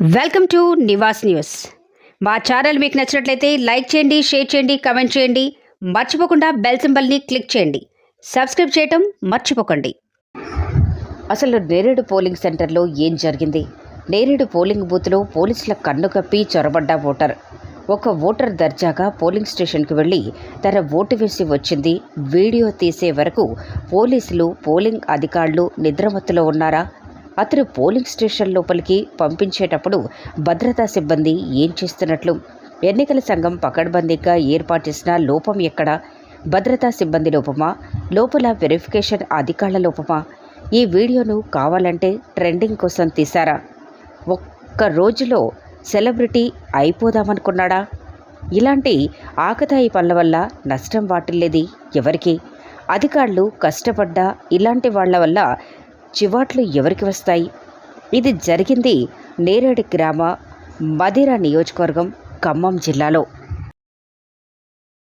Welcome to Nivas news. మా channel మీకు నచ్చినట్లయితే లైక్ చేయండి షేర్ చేయండి కమెంట్ చేయండి. మర్చిపోకుండా బెల్ సింబల్ని క్లిక్ చేయండి. సబ్స్క్రైబ్ చేయటం మర్చిపోకండి. అసలు నేరేడు పోలింగ్ సెంటర్లో ఏం జరిగింది? నేరేడు పోలింగ్ బూత్లో పోలీసుల కన్ను కప్పి చొరబడ్డ ఓటర్. ఒక ఓటర్ దర్జాగా పోలింగ్ స్టేషన్కి వెళ్ళి తన ఓటు వేసి వచ్చింది. వీడియో తీసే వరకు పోలీసులు పోలింగ్ అధికారులు నిద్రమత్తులో ఉన్నారా? అతను పోలింగ్ స్టేషన్ లోపలికి పంపించేటప్పుడు భద్రతా సిబ్బంది ఏం చేస్తున్నట్లు? ఎన్నికల సంఘం పకడ్బందీగా ఏర్పాటు చేసిన లోపం ఎక్కడ? భద్రతా సిబ్బంది లోపమా? లోపల వెరిఫికేషన్ అధికారుల లోపమా? ఈ వీడియోను కావాలంటే ట్రెండింగ్ కోసం తీశారా? ఒక్క రోజులో సెలబ్రిటీ అయిపోదామనుకున్నాడా? ఇలాంటి ఆకతాయి పనుల వల్ల నష్టం వాటిల్లేది ఎవరికి? అధికారులు కష్టపడ్డా ఇలాంటి వాళ్ళ వల్ల చివాట్లు ఎవరికి వస్తాయి? ఇది జరిగింది నేరేడు గ్రామ మదిర నియోజకవర్గం ఖమ్మం జిల్లాలో.